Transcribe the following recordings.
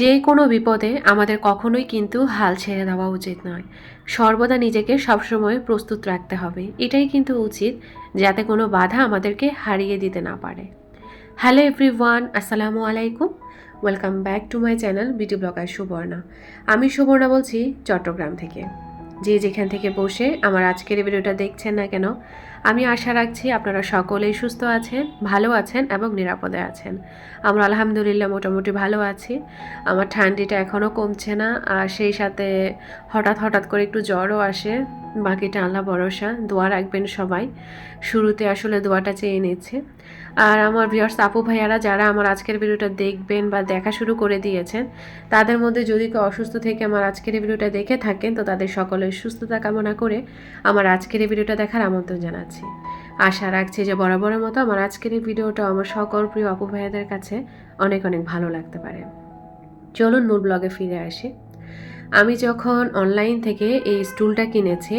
যে কোনো বিপদে আমাদের কখনোই কিন্তু হাল ছেড়ে দেওয়া উচিত নয়। সর্বদা নিজেকে সবসময় প্রস্তুত রাখতে হবে। এটাই কিন্তু উচিত, যাতে কোনো বাধা আমাদেরকে হারিয়ে দিতে না পারে। হ্যালো এভরিওয়ান, আসসালামু আলাইকুম। Welcome back to my channel beauty blogger Suborna. আমি সুবর্ণা বলছি চট্টগ্রাম থেকে। যে যেখান থেকে বসে আমার আজকের ভিডিওটা দেখছেন না কেন আমি আশা রাখছি আপনারা সকলেই সুস্থ আছেন, ভালো আছেন এবং নিরাপদে আছেন। আমরা আলহামদুলিল্লাহ মোটামুটি ভালো আছি। আমার ঠান্ডিটা এখনও কমছে না, আর সেই সাথে হঠাৎ হঠাৎ করে একটু জ্বরও আসে। বাকিটা আল্লাহ ভরসা, দোয়া রাখবেন সবাই। শুরুতে আসলে দোয়াটা চেয়ে নিচ্ছে। আর আমার ভিউয়ার্স আপু ভাইয়ারা, যারা আমার আজকের ভিডিওটা দেখবেন বা দেখা শুরু করে দিয়েছেন, তাদের মধ্যে যদি কেউ অসুস্থ থেকে আমার আজকের ভিডিওটা দেখে থাকেন, তো তাদের সকলের সুস্থতা কামনা করে আমার আজকের ভিডিওটা দেখার আমন্ত্রণ জানাচ্ছি। আশা রাখছি যে বরাবরের মতো আমার আজকের এই ভিডিওটা আমার সকল প্রিয় আপু ভাইয়াদের কাছে অনেক অনেক ভালো লাগতে পারে। চলুন মূল ব্লগে ফিরে আসি। আমি যখন অনলাইন থেকে এই স্টুলটা কিনেছি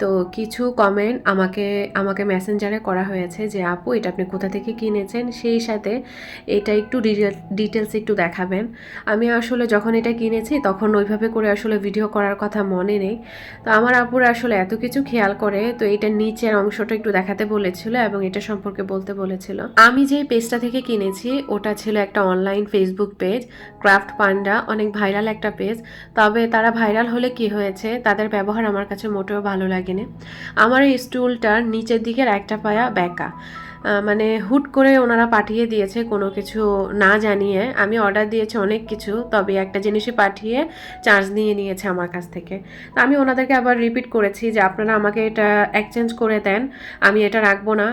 তো কিছু কমেন্ট আমাকে আমাকে মেসেঞ্জারে করা হয়েছে যে, আপু, এটা আপনি কোথা থেকে কিনেছেন? সেই সাথে এটা একটু ডিটেলস একটু দেখাবেন। আমি আসলে যখন এটা কিনেছি, তখন ওইভাবে করে আসলে ভিডিও করার কথা মনে নেই। তো আমার আপুর আসলে এত কিছু খেয়াল করে, তো এটা নিচের অংশটা একটু দেখাতে বলেছিল এবং এটা সম্পর্কে বলতে বলেছিল। আমি যেই পেজটা থেকে কিনেছি, ওটা ছিল একটা online Facebook page Craft Panda অনেক ভাইরাল একটা পেজ তবে তারা ভাইরাল হলে কি হয়েছে, তাদের ব্যবহার আমার কাছে মোটেও ভালো লাগেনি আমার এই স্টুলটার নিচের দিকের একটা পায়া ব্যাকা মানে হুট করে ওনারা পাঠিয়ে দিয়েছে কোনো কিছু না জানিয়ে। আমি অর্ডার দিয়েছি অনেক কিছু, তবে একটা জিনিসই পাঠিয়ে চার্জ নিয়ে নিয়েছে আমার কাছ থেকে। তো আমি ওনাদেরকে আবার রিপিট করেছি যে আপনারা আমাকে এটা এক্সচেঞ্জ করে দেন, আমি এটা রাখব না।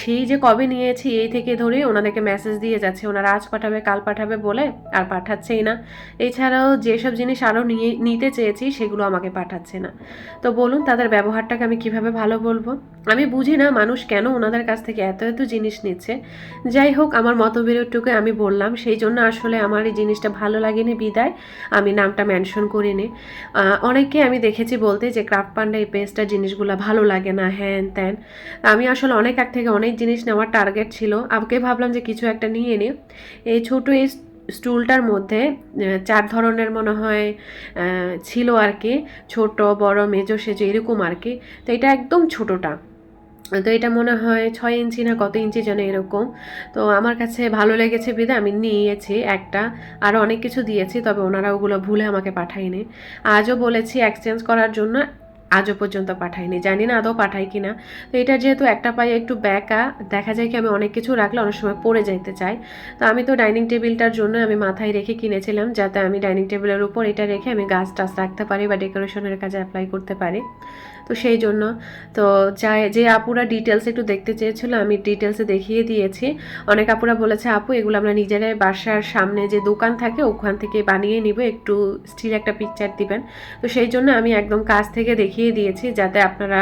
সেই যে কবে নিয়েছি, এই থেকে ধরে ওনাদেরকে মেসেজ দিয়ে যাচ্ছে। ওনারা আজ পাঠাবে, কাল পাঠাবে বলে আর পাঠাচ্ছেই না। এছাড়াও যেসব জিনিস আরও নিয়ে, নিতে চেয়েছি, সেগুলো আমাকে পাঠাচ্ছে না। তো বলুন, তাদের ব্যবহারটাকে আমি কীভাবে ভালো বলব? আমি বুঝি না মানুষ কেন ওনাদের কাছ থেকে এত এত জিনিস নিচ্ছে। যাই হোক, আমার মতবিরোধটুকু আমি বললাম। সেই জন্য আসলে আমার এই জিনিসটা ভালো লাগেনি বিদায়। আমি নামটা মেনশন করিনি। অনেককে আমি দেখেছি বলতে যে ক্রাফট পান্ডা এই পেস্টটা জিনিসগুলো ভালো লাগে না, হ্যান ত্যান। আমি আসলে অনেক এক থেকে অনেক জিনিস নেওয়ার টার্গেট ছিল। আমাকে ভাবলাম যে কিছু একটা নিয়ে নিই এই ছোটো এই স্টুলটার মধ্যে চার ধরনের মনে হয় ছিল আর কি। ছোট, বড়, মেজো, সেজো, এরকম আর কি। তো এটা একদম ছোটোটা। তো এটা মনে হয় ছয় ইঞ্চি না কত ইঞ্চি যেন এরকম। তো আমার কাছে ভালো লেগেছে বিদে আমি নিয়েছি একটা। আরও অনেক কিছু দিয়েছি, তবে ওনারা ওগুলো ভুলে আমাকে পাঠায়নি। আজও বলেছি এক্সচেঞ্জ করার জন্য আজও পর্যন্ত পাঠাইনি জানি না আদৌ পাঠাই কি না তো এটা যেহেতু একটা পায়ে একটু ব্যাকা, দেখা যায় কি আমি অনেক কিছু রাখলে অনেক সময় পড়ে যাইতে চাই। তো আমি তো ডাইনিং টেবিলটার জন্য আমি মাথায় রেখে কিনেছিলাম যাতে আমি ডাইনিং টেবিলের উপর এটা রেখে আমি গাছ টাছ রাখতে পারি বা ডেকোরেশনের কাজে অ্যাপ্লাই করতে পারি। তো সেই জন্য। তো যাই যে আপুরা ডিটেলস একটু দেখতে চেয়েছিল, আমি ডিটেলসে দেখিয়ে দিয়েছি। অনেক আপুরা বলেছে, আপু, এগুলো আমরা নিজেরাই বাসার সামনে যে দোকান থাকে, ওখান থেকে বানিয়ে নিব, একটু স্টিল একটা পিকচার দিবেন। তো সেই জন্য আমি একদম কাছ থেকে দেখিয়ে দিয়েছি, যাতে আপনারা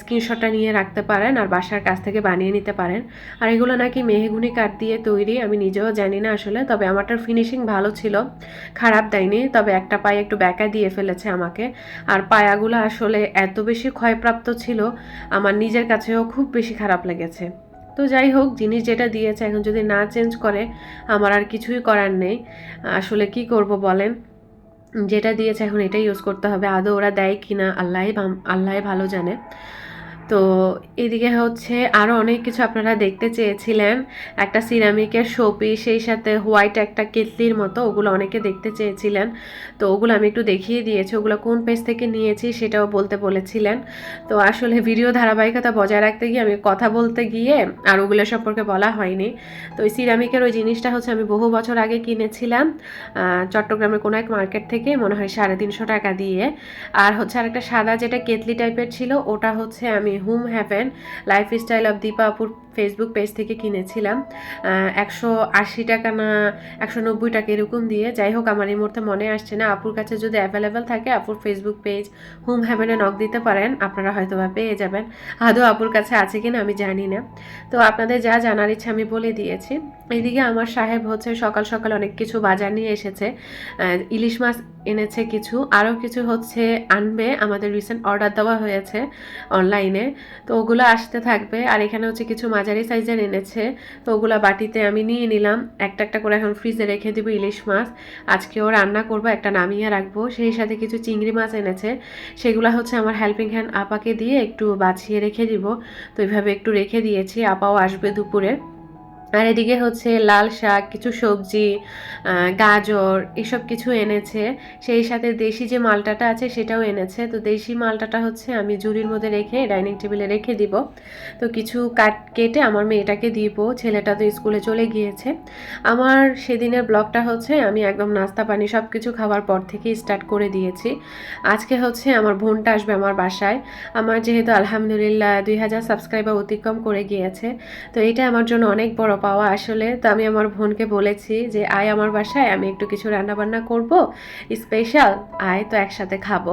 স্ক্রিনশটটা নিয়ে রাখতে পারেন আর বাসার কাছ থেকে বানিয়ে নিতে পারেন। আর এগুলো নাকি মেহেগুনি কাঠ দিয়ে তৈরি, আমি নিজেও জানি না আসলে, তবে আমারটার ফিনিশিং ভালো ছিল, খারাপ দেয়নি, তবে একটা পায়ে একটু ব্যাকা দিয়ে ফেলেছে আমাকে। আর পায়াগুলো আসলে এত বেশি ক্ষয়প্রাপ্ত ছিল, আমার নিজের কাছেও খুব বেশি খারাপ লেগেছে। তো যাই হোক, জিনিস যেটা দিয়েছে, এখন যদি না চেঞ্জ করে, আমার আর কিছুই করার নেই। আসলে কি করব বলেন? যেটা দিয়েছে এখন এটাই ইউজ করতে হবে। আদৌ ওরা দেয় কি না আল্লাহ আল্লাহ ভালো জানে। তো এদিকে হচ্ছে আরও অনেক কিছু আপনারা দেখতে চেয়েছিলেন। একটা সিরামিকের শোপি সেই সাথে হোয়াইট একটা কেতলির মতো, ওগুলো অনেকে দেখতে চেয়েছিলেন। তো ওগুলো আমি একটু দেখিয়ে দিয়েছি, ওগুলো কোন পেজ থেকে নিয়েছি সেটাও বলতে বলেছিলেন। তো আসলে ভিডিও ধারাবাহিকতা বজায় রাখতে গিয়ে আমি কথা বলতে গিয়ে আর ওগুলো সম্পর্কে বলা হয়নি। তো ওই সিরামিকের ওই জিনিসটা হচ্ছে আমি বহু বছর আগে কিনেছিলাম চট্টগ্রামের কোনো এক মার্কেট থেকে, মনে হয় সাড়ে তিনশো টাকা দিয়ে। আর হচ্ছে আর একটা সাদা যেটা কেতলি টাইপের ছিল, ওটা হচ্ছে আমি home haven lifestyle of Dipapur Facebook page থেকে কিনেছিলাম। একশো আশি টাকা না একশো নব্বই টাকা এরকম দিয়ে। যাই হোক, আমার এই মুহূর্তে মনে আসছে না। আপুর কাছে যদি অ্যাভেলেবেল থাকে, আপুর ফেসবুক পেজ হোম হ্যাভেনে নক দিতে পারেন, আপনারা হয়তো বা পেয়ে যাবেন। আদৌ আপুর কাছে আছে কিনা আমি জানি না। তো আপনাদের যা জানার ইচ্ছা আমি বলে দিয়েছি। এদিকে আমার সাহেব হচ্ছে সকাল সকাল অনেক কিছু বাজার নিয়ে এসেছে। ইলিশ মাছ এনেছে কিছু। আরও কিছু হচ্ছে আনবে। আমাদের রিসেন্ট অর্ডার দেওয়া হয়েছে অনলাইনে তো ওগুলো আসতে থাকবে। আর এখানে হচ্ছে কিছু মাঝারি সাইজের এনেছে, তো ওগুলো বাটিতে আমি নিয়ে নিলাম। একটা একটা করে এখন ফ্রিজে রেখে দিব ইলিশ মাছ। আজকেও রান্না করব, একটা নামিয়ে রাখব। সেই সাথে কিছু চিংড়ি মাছ এনেছে। সেগুলো হচ্ছে আমার হেল্পিং হ্যান্ড আপাকে দিয়ে একটু বাছিয়ে রেখে দিব। তো এইভাবে একটু রেখে দিয়েছি, আপাও আসবে দুপুরে। আর এদিকে হচ্ছে লাল শাক, কিছু সবজি গাজর এসব কিছু এনেছে। সেই সাথে দেশি যে মালটাটা আছে সেটাও এনেছে। তো দেশি মালটাটা হচ্ছে আমি ঝুড়ির মধ্যে রেখে, ডাইনিং টেবিলে রেখে দিব। তো কিছু কাট কেটে আমার মেয়েটাকে দিব। ছেলেটা তো স্কুলে চলে গিয়েছে। আমার সেদিনের ব্লগটা হচ্ছে আমি একদম নাস্তা, পানি সব কিছু খাওয়ার পর থেকে স্টার্ট করে দিয়েছি। আজকে হচ্ছে আমার বোনটা আসবে আমার বাসায়। আমার যেহেতু আলহামদুলিল্লাহ দুই হাজার সাবস্ক্রাইবার অতিক্রম করে গিয়েছে। তো এটা আমার জন্য অনেক বড় পাওয়া আসলে। তো আমি আমার বোনকে বলেছি যে, আয় আমার বাসায়, আমি একটু কিছু রান্নাবান্না করব স্পেশাল আয় তো একসাথে খাব।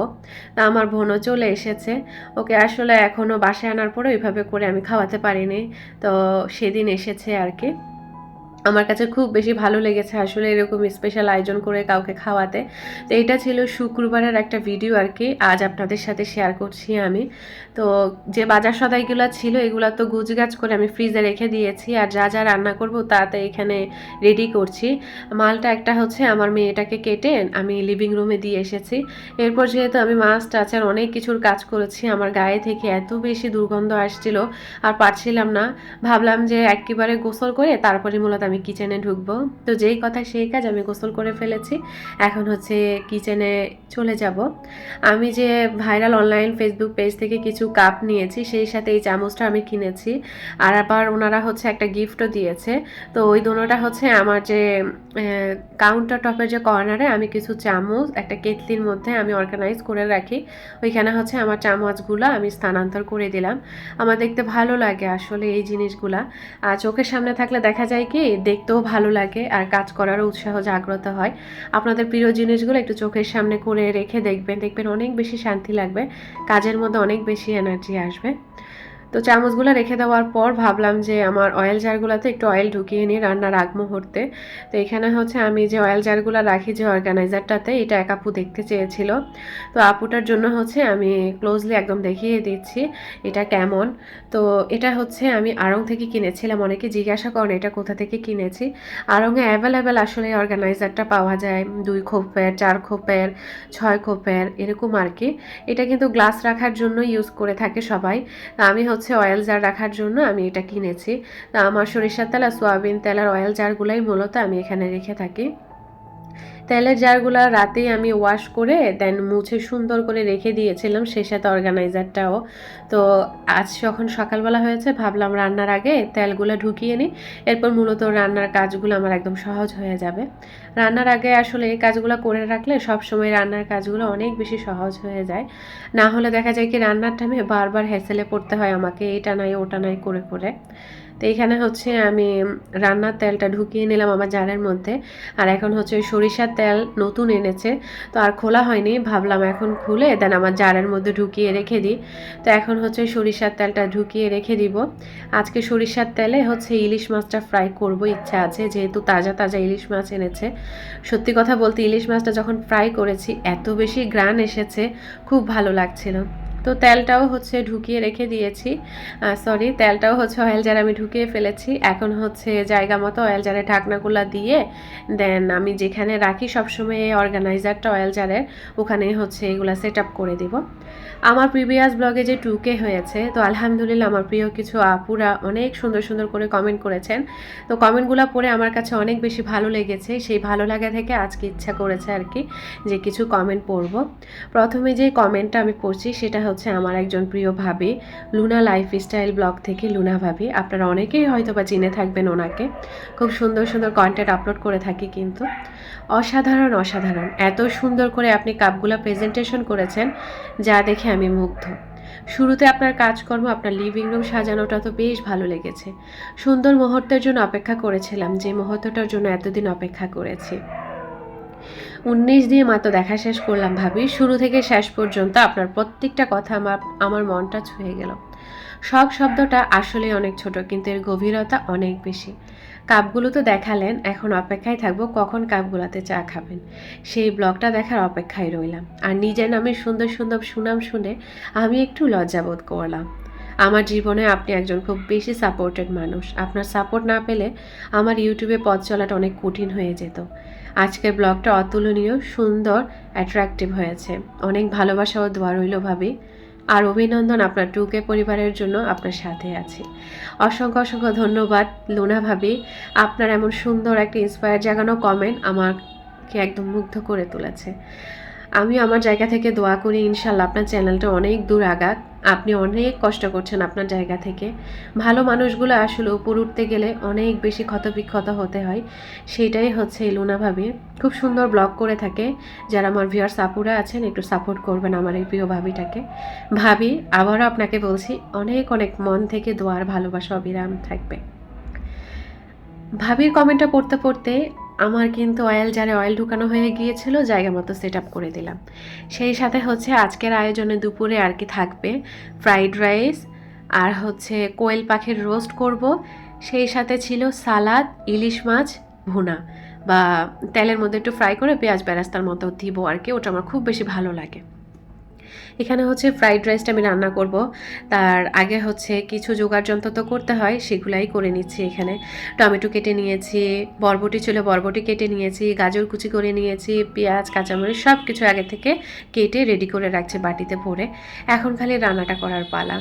তা আমার বোনও চলে এসেছে। ওকে আসলে এখনও বাসায় আনার পরে ওইভাবে করে আমি খাওয়াতে পারিনি। তো সেদিন এসেছে আর কি। আমার কাছে খুব বেশি ভালো লেগেছে আসলে এরকম স্পেশাল আয়োজন করে কাউকে খাওয়াতে। তো এটা ছিল শুক্রবারের একটা ভিডিও আর কি, আজ আপনাদের সাথে শেয়ার করছি আমি। তো যে বাজার সদাইগুলো ছিল, এগুলো তো গুজগাছ করে আমি ফ্রিজে রেখে দিয়েছি আর যা যা রান্না করব তাতে এখানে রেডি করছি। মালটা একটা হচ্ছে আমার মেয়েটাকে কেটে আমি লিভিং রুমে দিয়ে এসেছি। এরপর যেহেতু আমি মাছ টাচার অনেক কিছুর কাজ করেছি, আমার গায়ে থেকে এত বেশি দুর্গন্ধ আসছিল আর পারছিলাম না। ভাবলাম যে একেবারে গোসল করে তারপরে মূলত আমি কিচেনে ঢুকবো। তো যেই কথা সেই কাজ আমি গোসল করে ফেলেছি। এখন হচ্ছে কিচেনে চলে যাব। আমি যে ভাইরাল অনলাইন ফেসবুক পেজ থেকে কিছু কাপ নিয়েছি, সেই সাথে এই চামচটা আমি কিনেছি। আর আবার ওনারা হচ্ছে একটা গিফটও দিয়েছে। তো ওই দুটোটা হচ্ছে আমার যে কাউন্টার টপের যে কর্নারে আমি কিছু চামচ, একটা কেতলির মধ্যে আমি অর্গানাইজ করে রাখি। ওইখানে হচ্ছে আমার চামচগুলো আমি স্থানান্তর করে দিলাম। আমার দেখতে ভালো লাগে আসলে এই জিনিসগুলা। আর চোখের সামনে থাকলে দেখা যায় কি দেখতেও ভালো লাগে আর কাজ করারও উৎসাহ, জাগ্রত হয়। আপনাদের প্রিয় জিনিসগুলো একটু চোখের সামনে করে রেখে দেখবেন দেখবেন অনেক বেশি শান্তি লাগবে, কাজের মধ্যে অনেক বেশি এনার্জি আসবে। তো চামচগুলো রেখে দেওয়ার পর ভাবলাম যে আমার অয়েল জারগুলোতে একটু অয়েল ঢুকিয়ে নিই রান্নার আগ মুহূর্তে। তো এখানে হচ্ছে আমি যে অয়েল জারগুলো রাখি যে অর্গানাইজারটাতে এটা এক আপু দেখতে চেয়েছিল। তো আপুটার জন্য হচ্ছে আমি ক্লোজলি একদম দেখিয়ে দিচ্ছি এটা কেমন। তো এটা হচ্ছে আমি আড়ং থেকে কিনেছিলাম, অনেকে জিজ্ঞাসা করেন এটা কোথা থেকে কিনেছি। আড়ংয়ে অ্যাভেলেবেল আসলে অর্গানাইজারটা পাওয়া যায়, দুই খোপের, চার খোপের, ছয় খোপের, এরকম আর কি। এটা কিন্তু গ্লাস রাখার জন্য ইউজ করে থাকে সবাই। আমি হচ্ছে অয়েল জার রাখার জন্য আমি এটা কিনেছি। তা আমার সরিষার তেল আর সোয়াবিন তেল আর অয়েল জারগুলাই মূলত আমি এখানে রেখে থাকি। তেলের জারগুলো রাতেই আমি ওয়াশ করে দেন মুছে সুন্দর করে রেখে দিয়েছিলাম সেই সাথে অর্গানাইজারটাও তো আজ যখন সকালবেলা হয়েছে, ভাবলাম রান্নার আগে তেলগুলো ঢুকিয়ে নিই। এরপর মূলত রান্নার কাজগুলো আমার একদম সহজ হয়ে যাবে। রান্নার আগে আসলে এই কাজগুলো করে রাখলে সব সময় রান্নার কাজগুলো অনেক বেশি সহজ হয়ে যায়। না হলে দেখা যায় কি রান্নার টাইমে বারবার হেসেলে পড়তে হয় আমাকে, এটা নাই, ওটা নাই, করে করে। তো এখানে হচ্ছে আমি রান্নার তেলটা ঢুকিয়ে নিলাম আমার জারের মধ্যে। আর এখন হচ্ছে সরিষার তেল নতুন এনেছে। তো আর খোলা হয়নি, ভাবলাম এখন খুলে, দেন আমার জারের মধ্যে ঢুকিয়ে রেখে দিই। তো এখন হচ্ছে সরিষার তেলটা ঢুকিয়ে রেখে দিব। আজকে সরিষার তেলে হচ্ছে ইলিশ মাছটা ফ্রাই করব, ইচ্ছা আছে, যেহেতু তাজা তাজা ইলিশ মাছ এনেছে। সত্যি কথা বলতে ইলিশ মাছটা যখন ফ্রাই করেছি, এত বেশি গ্রান এসেছে, খুব ভালো লাগছিল। তো তেলটাও হচ্ছে ঢুকিয়ে রেখে দিয়েছি। সরি তেলটাও হচ্ছে অয়েল জারে আমি ঢুকিয়ে ফেলেছি। এখন হচ্ছে জায়গা মতো অয়েল জারে ঢাকনাগুলো দিয়ে দেন আমি যেখানে রাখি সবসময় এই অর্গানাইজারটা অয়েল জারের ওখানে হচ্ছে এগুলো সেট আপ করে দিব। আমার প্রিভিয়াস ব্লগে যে টুকে হয়েছে, তো আলহামদুলিল্লাহ আমার প্রিয় কিছু আপুরা অনেক সুন্দর সুন্দর করে কমেন্ট করেছেন। তো কমেন্টগুলো পড়ে আমার কাছে অনেক বেশি ভালো লেগেছে। সেই ভালো লাগা থেকে আজকে ইচ্ছা করেছে আর কি যে কিছু কমেন্ট পড়ব। প্রথমে যে কমেন্টটা আমি পড়ছি, সেটা হচ্ছে আমার একজন প্রিয় ভাবি, লুনা লাইফ স্টাইল ব্লগ থেকে লুনা ভাবি। আপনারা অনেকেই হয়তো বা চিনে থাকবেন ওনাকে। খুব সুন্দর সুন্দর কন্টেন্ট আপলোড করে থাকি কিন্তু। অসাধারণ অসাধারণ। এত সুন্দর করে আপনি কাপগুলো প্রেজেন্টেশন করেছেন, যা দেখে আমি মুগ্ধ। শুরুতে আপনার কাজকর্ম, আপনার লিভিং রুম সাজানোটা তো বেশ ভালো লেগেছে। সুন্দর মুহূর্তের জন্য অপেক্ষা করেছিলাম, যে মুহূর্তটার জন্য এতদিন অপেক্ষা করেছি। উনিশ দিয়ে মাত্র দেখা শেষ করলাম ভাবি। শুরু থেকে শেষ পর্যন্ত আপনার প্রত্যেকটা কথা আমার আমার মনটা ছুঁয়ে গেল। শখ শব্দটা আসলে অনেক ছোট, কিন্তু এর গভীরতা অনেক বেশি। কাপগুলো তো দেখালেন, এখন অপেক্ষায় থাকব কখন কাপগুলোতে চা খাবেন। সেই ব্লগটা দেখার অপেক্ষায় রইলাম। আর নিজের নামে সুন্দর সুন্দর সুনাম শুনে আমি একটু লজ্জাবোধ করলাম। আমার জীবনে আপনি একজন খুব বেশি সাপোর্টেড মানুষ। আপনার সাপোর্ট না পেলে আমার ইউটিউবে পথ চলাটা অনেক কঠিন হয়ে যেত। আজকের ব্লগটা অতুলনীয়, সুন্দর অ্যাট্রাকটিভ হয়েছে। অনেক ভালোবাসা ও দোয়া রইল ভাবি। আর অভিনন্দন আপনার টুকে পরিবারের জন্য আপনার সাথে আছি। অসংখ্য অসংখ্য ধন্যবাদ, লোনা ভাবি। আপনার এমন সুন্দর একটা ইন্সপায়ার জাগানো কমেন্ট আমাকে একদম মুগ্ধ করে তুলেছে। আমি আমার জায়গা থেকে দোয়া করি, ইনশাল্লাহ আপনার চ্যানেলটা অনেক দূর আগাক। আপনি অনেক কষ্ট করছেন আপনার জায়গা থেকে। ভালো মানুষগুলো আসলে উপর উঠতে গেলে অনেক বেশি ক্ষতবিক্ষত হতে হয়। সেটাই হচ্ছে এই লুনা ভাবি। খুব সুন্দর ব্লগ করে থাকে। যারা আমার ভিউয়ার্স আপুরা আছেন, একটু সাপোর্ট করবেন আমার এই প্রিয় ভাবিটাকে। ভাবি, আবারও আপনাকে বলছি, অনেক অনেক মন থেকে দোয়ার ভালোবাসা অবিরাম থাকবে। ভাবির কমেন্টটা পড়তে পড়তে আমার কিন্তু অয়েল জারে অয়েল ঢুকানো হয়ে গিয়েছিল, জায়গা মতো সেট করে দিলাম। সেই সাথে হচ্ছে আজকের আয়োজনে দুপুরে আর কি থাকবে? ফ্রাইড রাইস আর হচ্ছে কোয়েল পাখির রোস্ট করব। সেই সাথে ছিল সালাদ, ইলিশ মাছ, ভুনা বা তেলের মধ্যে একটু ফ্রাই করে পেঁয়াজ বেরাস্তার মতো দিব আর কি, ওটা আমার খুব বেশি ভালো লাগে। এখানে হচ্ছে ফ্রাইড রাইসটা আমি রান্না করব। তার আগে হচ্ছে কিছু জোগাড় যন্ত্র তো করতে হয়, সেগুলাই করে নিচ্ছি এখানে। টমেটো কেটে নিয়েছি, বরবটি ছিল বরবটি কেটে নিয়েছি, গাজর কুচি করে নিয়েছি, পেঁয়াজ, কাঁচামরিচ সব কিছু আগে থেকে কেটে রেডি করে রাখছি বাটিতে ভরে। এখন খালি রান্নাটা করার পালা।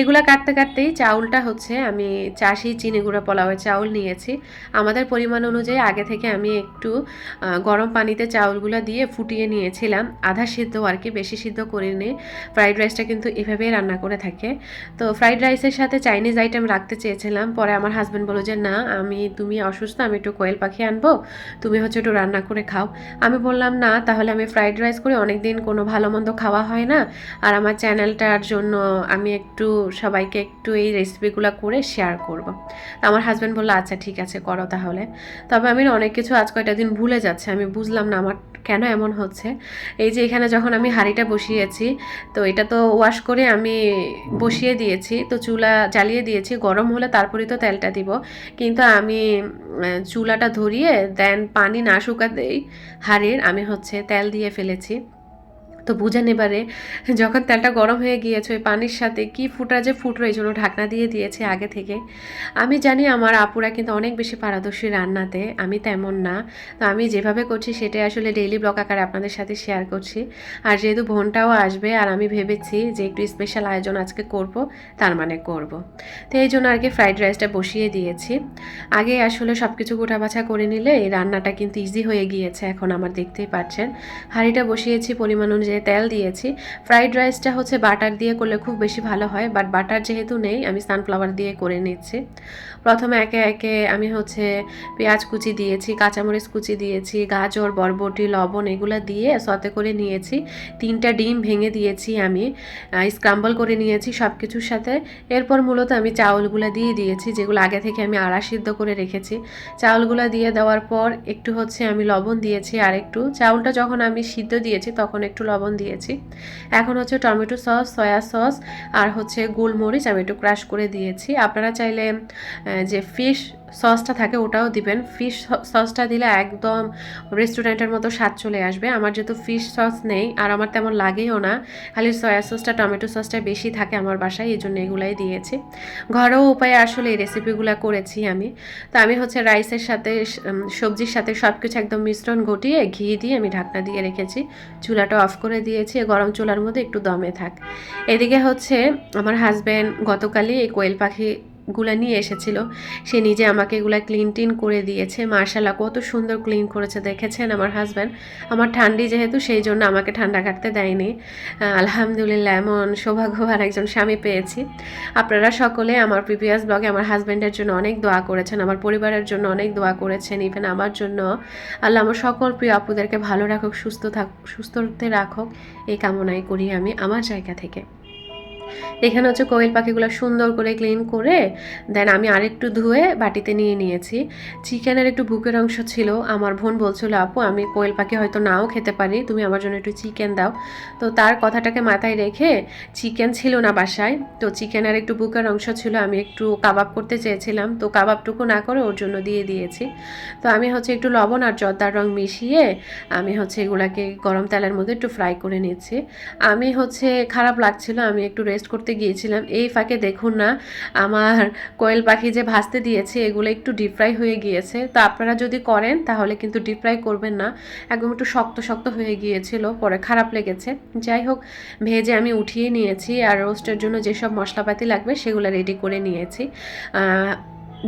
এগুলা কাটতে কাটতেই চাউলটা হচ্ছে আমি চাষি চিনি গুঁড়া পোলাওয়ের চাউল নিয়েছি। আমাদের পরিমাণ অনুযায়ী আগে থেকে আমি একটু গরম পানিতে চাউলগুলো দিয়ে ফুটিয়ে নিয়েছিলাম। আধা সিদ্ধ আর কি, বেশি সিদ্ধ করিনি ফ্রাইড রাইসটা কিন্তু এভাবেই রান্না করে থাকে। তো ফ্রাইড রাইসের সাথে চাইনিজ আইটেম রাখতে চেয়েছিলাম। পরে আমার হাজব্যান্ড বলল যে, না, আমি, তুমি অসুস্থ, আমি একটু কোয়েল পাখি আনব, তুমি হচ্ছে একটু রান্না করে খাও। আমি বললাম, না, তাহলে আমি ফ্রাইড রাইস করে অনেক দিন কোনো ভালো মন্দ খাওয়া হয় না। আর আমার চ্যানেলটার জন্য আমি একটু সবাইকে একটু এই রেসিপিগুলো করে শেয়ার করব। তো আমার হাজব্যান্ড বলল আচ্ছা ঠিক আছে, করো তাহলে। তবে আমি অনেক কিছু আজ কয়টা দিন ভুলে যাচ্ছে। আমি বুঝলাম না আমার কেন এমন হচ্ছে। এই যে এখানে যখন আমি হাঁড়িটা বসিয়েছি তো এটা তো ওয়াশ করে আমি বসিয়ে দিয়েছি। তো চুলা জ্বালিয়ে দিয়েছি। গরম হলে তারপরে তো তেলটা দিব। কিন্তু আমি চুলাটা ধরিয়ে দেন পানি না শুকাতেই হাড়ির আমি হচ্ছে তেল দিয়ে ফেলেছি। তো বুঝেন এবারে যখন তেলটা গরম হয়ে গিয়েছে ওই পানির সাথে কি ফুটা যে ফুটলো এই জন্য ঢাকনা দিয়ে দিয়েছে আগে থেকে। আমি জানি আমার আপুরা কিন্তু অনেক বেশি পারদর্শী রান্নাতে, আমি তেমন না। তো আমি যেভাবে করছি সেটাই আসলে ডেইলি ব্লগ আকারে আপনাদের সাথে শেয়ার করছি। আর যেহেতু বোনটাও আসবে আর আমি ভেবেছি যে একটু স্পেশাল আয়োজন আজকে করব, তার মানে করব। তো এই জন্য আর কি ফ্রাইড রাইসটা বসিয়ে দিয়েছি। আগে আসলে সব কিছু গোটাবাছা করে নিলে এই রান্নাটা কিন্তু ইজি হয়ে গিয়েছে, এখন আমার দেখতেই পাচ্ছেন। হাঁড়িটা বসিয়েছি পরিমাণ অনুযায়ী তেল দিয়েছি। ফ্রাইড রাইসটা হচ্ছে বাটার দিয়ে করলে খুব বেশি ভালো হয় বাট বাটার যেহেতু নেই, আমি সানফ্লাওয়ার দিয়ে করে নিচ্ছি। প্রথমে একে একে আমি হচ্ছে পেঁয়াজ কুচি দিয়েছি, কাঁচামরিচ কুচি দিয়েছি, গাজর, বরবটি, লবণ এগুলো দিয়ে সতে করে নিয়েছি। তিনটা ডিম ভেঙে দিয়েছি আমি স্ক্রাম্বল করে নিয়েছি সব কিছুর সাথে। এরপর মূলত আমি চাউলগুলো দিয়ে দিয়েছি, যেগুলো আগে থেকে আমি আড়া সিদ্ধ করে রেখেছি। চাউলগুলো দিয়ে দেওয়ার পর একটু হচ্ছে আমি লবণ দিয়েছি আর একটু। চাউলটা যখন আমি সিদ্ধ দিয়েছি তখন একটু লবণ দিয়েছি। এখন হচ্ছে টমেটো সস, সয়া সস আর হচ্ছে গোলমরিচ আমি একটু ক্রাশ করে দিয়েছি। আপনারা চাইলে যে ফিশ সসটা থাকে ওটাও দিবেন। ফিশ সসটা দিলে একদম রেস্টুরেন্টের মতো স্বাদ চলে আসবে। আমার যেহেতু ফিশ সস নেই, আর আমার তেমন লাগেও না। খালি সয়া সসটা টমেটো সসটা বেশি থাকে আমার বাসায়, এই জন্য এগুলাই দিয়েছি। ঘরোয়া উপায়ে আসলে এই রেসিপিগুলো করেছি আমি। তো আমি হচ্ছে রাইসের সাথে সবজির সাথে সব কিছু একদম মিশ্রণ ঘটিয়ে ঘি দিয়ে আমি ঢাকনা দিয়ে রেখেছি। চুলাটা অফ করে দিয়েছি। গরম চুলার মধ্যে একটু দমে থাক। এদিকে হচ্ছে আমার হাজব্যান্ড গতকালই এই কোয়েল পাখি গুলা নিয়ে এসেছিল। সে নিজে আমাকে এগুলা ক্লিন টিন করে দিয়েছে। মার্শাল্লাহ, কত সুন্দর ক্লিন করেছে, দেখেছেন আমার হাজব্যান্ড আমার ঠান্ডি যেহেতু, সেই জন্য আমাকে ঠান্ডা কাটতে দেয়নি। আলহামদুলিল্লাহ, এমন সৌভাগ্যবান একজন স্বামী পেয়েছি। আপনারা সকলে আমার প্রিভিয়াস ব্লগে আমার হাজব্যান্ডের জন্য অনেক দোয়া করেছেন, আমার পরিবারের জন্য অনেক দোয়া করেছেন ইভেন আমার জন্য। আল্লাহ আমার সকল প্রিয় আপুদেরকে ভালো রাখুক, সুস্থ থাক সুস্থতে রাখুক। এই কামনাই করি আমি আমার জায়গা থেকে। এখানে হচ্ছে কোয়েল পাখিগুলো সুন্দর করে ক্লিন করে, দেন আমি আরেকটু ধুয়ে বাটিতে নিয়ে নিয়েছি। চিকেনের একটু বুকের অংশ ছিল, আমার বোন বলছিল, আপু, আমি কোয়েল পাখি হয়তো নাও খেতে পারি, তুমি আমার জন্য একটু চিকেন দাও। তো তার কথাটাকে মাথায় রেখে চিকেন ছিল না বাসায়, তো চিকেনের একটু বুকের অংশ ছিল, আমি একটু কাবাব করতে চেয়েছিলাম, তো কাবাবটুকু না করে ওর জন্য দিয়ে দিয়েছি। তো আমি হচ্ছে একটু লবণ আর জর্দার রং মিশিয়ে আমি হচ্ছে এগুলাকে গরম তেলের মধ্যে একটু ফ্রাই করে নিচ্ছি। আমি হচ্ছে খারাপ লাগছিল, আমি একটু রেস্ট করতে গিয়েছিলাম, এই ফাঁকে দেখুন না, আমার কোয়েল পাখি যে ভাসতে দিয়েছে, এগুলো একটু ডিপ ফ্রাই হয়ে গিয়েছে। তো আপনারা যদি করেন, তাহলে কিন্তু ডিপ ফ্রাই করবেন না, একদম একটু শক্ত শক্ত হয়ে গিয়েছিল, পরে খারাপ লেগেছে। যাই হোক, ভেজে আমি উঠিয়ে নিয়েছি, আর রোস্টের জন্য যেসব মশলাপাতি লাগবে, সেগুলো রেডি করে নিয়েছি।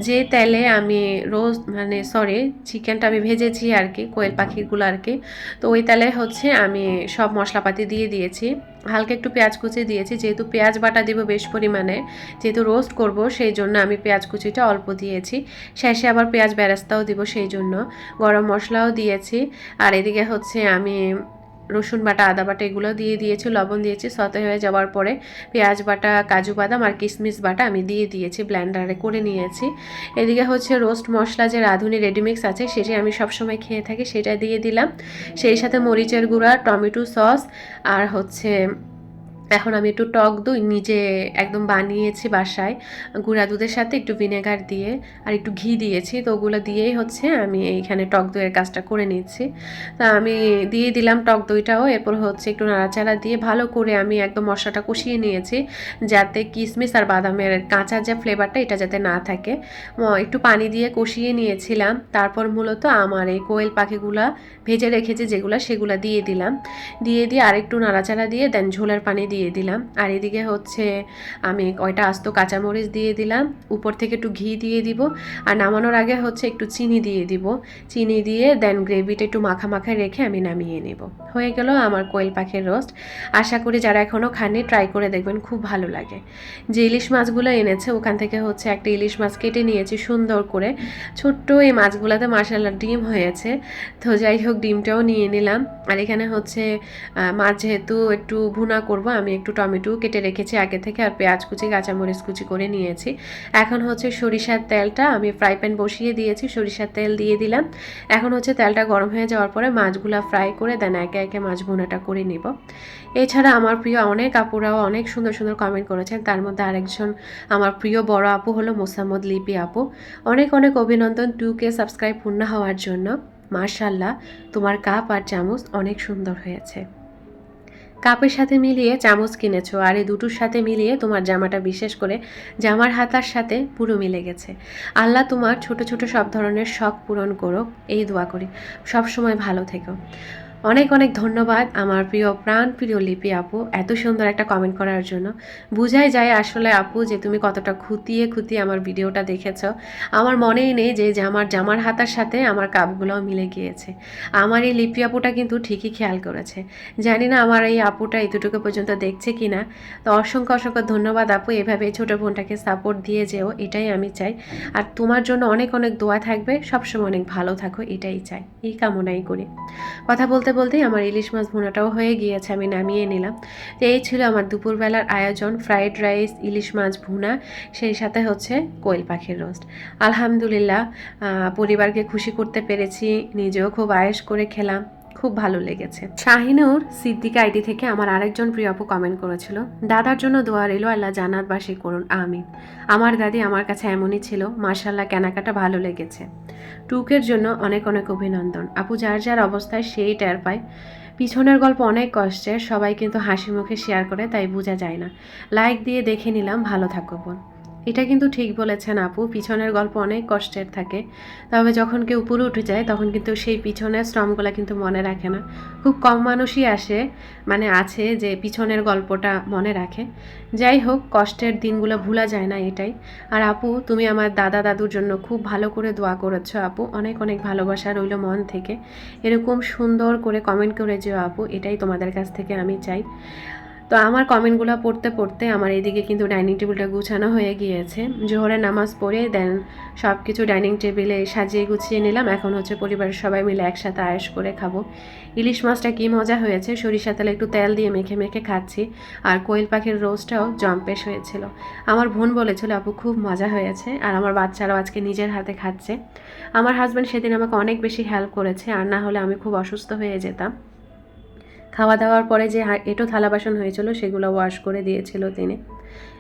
যে তেলে আমি রোজ মানে সরি চিকেনটা আমি ভেজেছি আর কি কোয়েল পাখিগুলো আর কি। তো ওই তেলে হচ্ছে আমি সব মশলাপাতি দিয়ে দিয়েছি। হালকা একটু পেঁয়াজ কুচি দিয়েছি যেহেতু পেঁয়াজ বাটা দিব বেশ পরিমাণে যেহেতু রোস্ট করব সেই জন্য আমি পেঁয়াজ কুচিটা অল্প দিয়েছি। শেষে আবার পেঁয়াজ বেরাস্তাও দিব সেই জন্য। গরম মশলাও দিয়েছি। আর এদিকে হচ্ছে আমি রসুন বাটা, আদা বাটা এগুলো দিয়ে দিয়েছি, লবণ দিয়েছি, সতে হয়ে যাওয়ার পরে পেঁয়াজ বাটা, কাজু বাদাম আর কিশমিশ বাটা আমি দিয়ে দিয়েছি, ব্ল্যান্ডারে করে নিয়েছি। এদিকে হচ্ছে রোস্ট মশলা যে রাঁধুনি রেডিমিক্স আছে সেটি আমি সবসময় খেয়ে থাকি, সেটা দিয়ে দিলাম। সেই সাথে মরিচের গুঁড়া, টমেটো সস আর হচ্ছে এখন আমি একটু টক দই নিজে একদম বানিয়েছি বাসায়, গুঁড়া দুধের সাথে একটু ভিনেগার দিয়ে আর একটু ঘি দিয়েছি, তো ওগুলো দিয়েই হচ্ছে আমি এইখানে টক দইয়ের কাজটা করে নিচ্ছি। তা আমি দিয়ে দিলাম টক দইটাও, এরপর হচ্ছে একটু নাড়াচাড়া দিয়ে ভালো করে আমি একদম মশলাটা কষিয়ে নিয়েছি, যাতে কিশমিশ আর বাদামের কাঁচা যে ফ্লেভারটা এটা যাতে না থাকে। একটু পানি দিয়ে কষিয়ে নিয়েছিলাম, তারপর মূলত আমার এই কোয়েল পাখিগুলা ভেজে রেখেছি যেগুলো সেগুলো দিয়ে দিলাম। দিয়ে দিয়ে আরেকটু নাড়াচাড়া দিয়ে দেন ঝোলের পানি দিয়ে দিলাম। আর এদিকে হচ্ছে আমি কয়টা আস্ত কাঁচামরিচ দিয়ে দিলাম। উপর থেকে একটু ঘি দিয়ে দিব। আর নামানোর আগে হচ্ছে একটু চিনি দিয়ে দিব। চিনি দিয়ে দেন গ্রেভিটা একটু মাখা মাখা রেখে আমি নামিয়ে নেব। হয়ে গেল আমার কোয়েল পাখির রোস্ট। আশা করি যারা এখনও খাননি ট্রাই করে দেখবেন, খুব ভালো লাগে। যে ইলিশ মাছগুলো এনেছে, ওখান থেকে হচ্ছে একটা ইলিশ মাছ কেটে নিয়েছি সুন্দর করে। ছোট্ট এই মাছগুলোতে মার্শাল্লাহ ডিম হয়েছে। তো যাই হোক, ডিমটাও নিয়ে নিলাম। আর এখানে হচ্ছে মাছ যেহেতু একটু ভুনা করব, আমি একটু টমেটো কেটে রেখেছি আগে থেকে, আর পেঁয়াজ কুচি, কাঁচামরিচ কুচি করে নিয়েছি। এখন হচ্ছে সরিষার তেলটা আমি ফ্রাই প্যান বসিয়ে দিয়েছি, সরিষার তেল দিয়ে দিলাম। এখন হচ্ছে তেলটা গরম হয়ে যাওয়ার পরে মাছগুলো ফ্রাই করে দেন একে একে মাছ ভুনাটা করে নিব। এছাড়া আমার প্রিয় অনেক আপুরাও অনেক সুন্দর সুন্দর কমেন্ট করেছেন। তার মধ্যে আরেকজন আমার প্রিয় বড় আপু হলো মোসাম্মদ লিপি আপু। অনেক অনেক অভিনন্দন টু কে সাবস্ক্রাইব পূর্ণ হওয়ার জন্য। মার্শাল্লাহ তোমার কাপ আর চামচ অনেক সুন্দর হয়েছে। কাপের সাথে মিলিয়ে চামচ কিনেছো আর এই দুটোর সাথে মিলিয়ে তোমার জামাটা বিশেষ করে জামার হাতার সাথে পুরো মিলে গেছে। আল্লাহ তোমার ছোট ছোট সব ধরনের শখ পূরণ করো এই দোয়া করি। সবসময় ভালো থেকো। অনেক অনেক ধন্যবাদ আমার প্রিয় প্রাণ প্রিয় লিপি আপু এত সুন্দর একটা কমেন্ট করার জন্য। বুঝাই যায় আসলে আপু যে তুমি কতটা খুঁতিয়ে খুঁতিয়ে আমার ভিডিওটা দেখেছ। আমার মনেই নেই যে আমার জামার হাতার সাথে আমার কাপগুলোও মিলে গিয়েছে। আমার এই লিপি আপুটা কিন্তু ঠিকই খেয়াল করেছে। জানি না আমার এই আপুটা এতটুকু পর্যন্ত দেখছে কি না তো অসংখ্য অসংখ্য ধন্যবাদ আপু, এভাবে ছোটো বোনটাকে সাপোর্ট দিয়ে যেও, এটাই আমি চাই। আর তোমার জন্য অনেক অনেক দোয়া থাকবে, সবসময় অনেক ভালো থাকো, এটাই চাই। এই কামনাই করি। কথা বলতে বলতেই আমার ইলিশ মাছ ভুনাটাও হয়ে গিয়েছে, আমি নামিয়ে নিলাম। তো এই ছিল আমার দুপুরবেলার আয়োজন ফ্রাইড রাইস ইলিশ মাছ ভুনা, সেই সাথে হচ্ছে কোয়েল পাখির রোস্ট আলহামদুলিল্লাহ পরিবারকে খুশি করতে পেরেছি, নিজেও খুব আয়েস করে খেলাম। খুব ভালো লেগেছে। শাহিনুর সিদ্দিকা আইডি থেকে আমার আরেকজন প্রিয় আপু কমেন্ট করেছিল, দাদার জন্য দোয়া রইল, আল্লাহ জান্নাতবাসী করুন, আমিন। আমার দাদি আমার কাছে এমনই ছিল মার্শাল্লাহ কেনাকাটা ভালো লেগেছে। টুকের জন্য অনেক অনেক অভিনন্দন। আপু যার যার অবস্থায় সেই টের পায়। পিছনের গল্প অনেক কষ্টের সবাই কিন্তু হাসি মুখে শেয়ার করে, তাই বোঝা যায় না। লাইক দিয়ে দেখে নিলাম, ভালো থাকো বোন এটা কিন্তু ঠিক বলেছেন আপু, পিছনের গল্প অনেক কষ্টের থাকে। তবে যখন কেউ উপরে উঠে যায়, তখন কিন্তু সেই পিছনের শ্রমগুলো কিন্তু মনে রাখে না। খুব কম মানুষই আসে মানে আছে যে পিছনের গল্পটা মনে রাখে। যাই হোক, কষ্টের দিনগুলো ভুলা যায় না এটাই। আর আপু, তুমি আমার দাদা দাদুর জন্য খুব ভালো করে দোয়া করেছ আপু। অনেক অনেক ভালোবাসা রইল মন থেকে। এরকম সুন্দর করে কমেন্ট করে যেও আপু, এটাই তোমাদের কাছ থেকে আমি চাই। তো আমার কমেন্টগুলো পড়তে পড়তে আমার এদিকে কিন্তু ডাইনিং টেবিলটা গুছানো হয়ে গিয়েছে। জোহরের নামাজ পড়ে দেন সব কিছু ডাইনিং টেবিলে সাজিয়ে গুছিয়ে নিলাম। এখন হচ্ছে পরিবারের সবাই মিলে একসাথে আয়েস করে খাব। ইলিশ মাছটা কী মজা হয়েছে? সরিষা তেলে একটু তেল দিয়ে মেখে মেখে খাচ্ছি। আর কোয়েল পাখির রোস্টটাও জম্পেশ হয়েছিল। আমার বোন বলেছিল, আপু, খুব মজা হয়েছে। আর আমার বাচ্চারাও আজকে নিজের হাতে খাচ্ছে। আমার হাজব্যান্ড সেদিন আমাকে অনেক বেশি হেল্প করেছে। আর না হলে আমি খুব অসুস্থ হয়ে যেতাম। খাওয়া দাওয়ার পরে যে এঁটো থালা বাসন হয়েছিল সেগুলো ওয়াশ করে দিয়েছিল তিনি।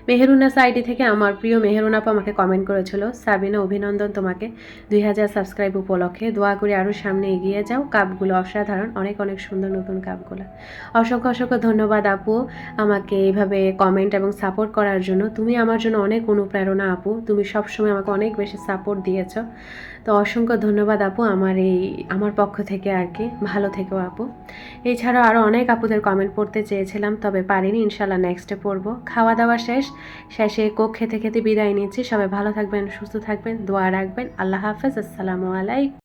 মেহেরুনা সাইডি থেকে আমার প্রিয় মেহেরুন আপু আমাকে কমেন্ট করেছিল, সাবিনা, অভিনন্দন তোমাকে। দুই হাজার সাবস্ক্রাইব উপলক্ষে দোয়া করে আরও সামনে এগিয়ে যাও। কাপগুলো অসাধারণ, অনেক অনেক সুন্দর নতুন কাপগুলো। অসংখ্য অসংখ্য ধন্যবাদ আপু আমাকে এইভাবে কমেন্ট এবং সাপোর্ট করার জন্য। তুমি আমার জন্য অনেক অনুপ্রেরণা আপু। তুমি সবসময় আমাকে অনেক বেশি সাপোর্ট দিয়েছ। তো অসংখ্য ধন্যবাদ আপু আমার এই, আমার পক্ষ থেকে আর কি। ভালো থেকো আপু। এছাড়াও আরও অনেক আপুদের কমেন্ট পড়তে চেয়েছিলাম, তবে পারিনি ইনশাল্লাহ নেক্সটে পড়ব। খাওয়া দাওয়া শেষ, শেষে কোক খেতে খেতে বিদায় নিচ্ছি। সবাই ভালো থাকবেন, সুস্থ থাকবেন, দোয়া রাখবেন। আল্লাহ হাফেজ, আসসালামু আলাইকুম।